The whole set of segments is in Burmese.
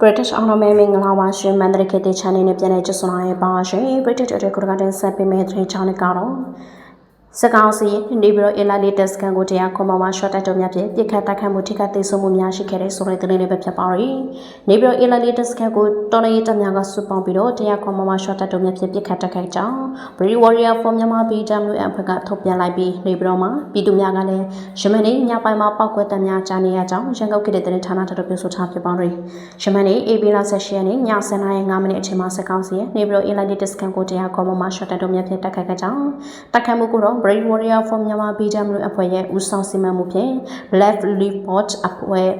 British အောင်တော်မဲမင်္ဂလာပါရှင်မန္တလေးခေတ် channel နဲ့ပြန်လည်ကြိုဆိုလာရပါရှင် British အတွက်ကိုရကတင်ဆက်ပေးမယ့်သတင်းချောင်းတွေကတော့ စကောင်းစီနေပြီးတော့အလာလီတက်စကန်ကိုတရားခွန်ပေါ်မှာ short တက်တော်များဖြင့်ပြစ်ခတ်တိုက်ခတ်မှုထိခိုက်သိဆုံးမှုများရှိခဲ့တဲ့ဆိုတဲ့သတင်းတွေပဲဖြစ်ပါရီနေပြီးတော့အလာလီတက်စကန်ကိုတော်လရေးတက်များကစုပေါင်းပြီးတော့တရားခွန်ပေါ်မှာ short တက်တော်များဖြင့်ပြစ်ခတ်တိုက်ခိုက်ကြောင်း Brave Warrior for မြန်မာ BWM အဖွဲ့ကထုတ်ပြန်လိုက်ပြီးနေပြီးတော့မှာပြည်သူများကလည်းယမန်နေ့ညပိုင်းမှာပောက်ကွက်တက်များကြားနေရကြောင်းရန်ကုန်ခေတ်တဲ့သတင်းဌာနတော်ပြောဆိုထားဖြစ်ပါရီယမန်နေ့ AB လဆက်ရှိရနေ့ည7:00နာရီ9မိနစ်အချိန်မှာစကောင်းစီနေပြီးတော့အလာလီတက်စကန်ကိုတရားခွန်ပေါ်မှာ short တက်တော်များဖြင့်တိုက်ခိုက်ခဲ့ကြောင်းတိုက်ခိုက်မှုကိုတော့ Brave Warrior for မြန်မာ BW အဖွဲ့ရဲ့ဦးဆောင်စီမံမှုဖြင့် Black Leaf Bot အဖွဲ့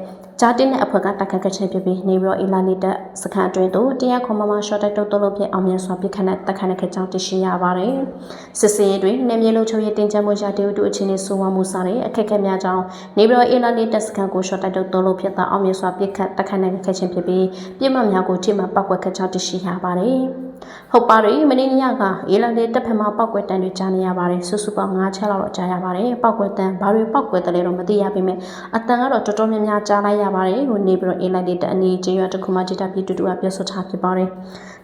ဂျာတင်တဲ့အဖွဲ့ကတိုက်ခတ်ခဲ့ခြင်းဖြစ်ပြီးနေပြီးတော့အီလာနီတက်စခန်းအတွင်းသို့တရားခွန်မမ short တက်တုတ်တုတ်လို့ဖြင့်အောင်မြင်စွာပြစ်ခတ်တဲ့တက်ခတ်တဲ့ခဲ့ကြောင်းသိရှိရပါတယ်။စစ်စင်ရေးတွင်နေမြေလုံချုံရဲ့တင်ကြမှုရာတေဝတ္ထုအခြေအနေဆိုးဝါးမှုစားတဲ့အခက်အခဲများကြောင့်နေပြီးတော့အီလာနီတက်စခန်းကို short တက်တုတ်တုတ်လို့ဖြစ်သောအောင်မြင်စွာပြစ်ခတ်တက်ခတ်တဲ့ခဲ့ခြင်းဖြစ်ပြီးပြစ်မှတ်များကိုထိမှပောက်ကွက်ခဲ့ကြောင်းသိရှိရပါတယ်။ ဟုတ်ပါတယ်မင်းညကအေလာလေးတက်ဖက်မှာပောက်ကွက်တန်တွေကြားနေရပါတယ်စုစုပေါင်း9ချက်လောက်တော့ကြားရပါတယ်ပောက်ကွက်တန်ဘာတွေပောက်ကွက်တယ်လဲတော့မသိရပါမယ်အတန်ကတော့တော်တော်များများကြားလိုက်ရပါတယ်ဟိုနေပြီးတော့အေလာလေးတက်အနီးကျေးရွာတစ်ခုမှဒေတာပြည်တူတူကပြောဆိုထားဖြစ်ပါတယ်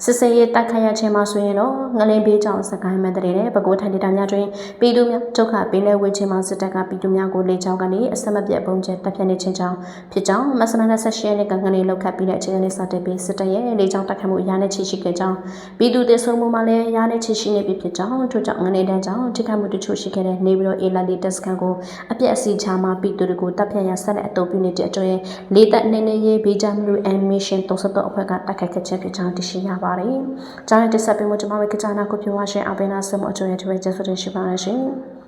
စစ်စင်ရေးတက်ခတ်ရခြင်းမှာဆိုရင်တော့ငလင်းဘေးကြောင့်စကိုင်းမန်တရေနဲ့ပဲခူးထိုင်ဒေတာများတွင်ပြည်သူများဒုက္ခပေးလဲဝေခြင်းမှာစစ်တပ်ကပြည်သူများကိုလေကြောင်းကနေအဆက်မပြတ်ပုံကျတပ်ဖြတ်နေခြင်းကြောင့်ဖြစ်ကြောင်းမဆလန်ဆက်ရှဲနဲ့ကငနေလောက်ခတ်ပြီးတဲ့အချိန်လေးစတင်ပြီးစစ်တပ်ရဲ့လေကြောင်းတက်ခတ်မှုအရာနဲ့ချီရှိခဲ့ကြောင်းပြည်သူတည်ဆုံမှုမှာလည်းရာနဲ့ချီရှိနေပြီဖြစ်ကြောင်းထို့ကြောင့်ငနေတန်းကြောင့်ထိခိုက်မှုတချို့ရှိခဲ့တဲ့နေပြီးတော့အေလာလီတက်စကန်ကိုအပြက်အစီချာမှာပြည်သူတွေကိုတပ်ဖြတ်ရဆက်လက်အတုပ်ပြုနေတဲ့အတွင်းလေတပ်နေနေရေးဘေးကြမ်းလူအန်မီရှင်33အဖွဲ့ကတိုက်ခိုက်ခဲ့ခြင်းဖြစ်ကြောင်းသိရှိရပါတယ်။ကြားရတဲ့ဆက်ပေးမှုကျွန်မတို့ကကြနာကိုပြောပါရှင်အပင်နာဆမအကျိုးရဲ့ဒီဝဲကျေးဇူးတင်ရှိပါတယ်ရှင်။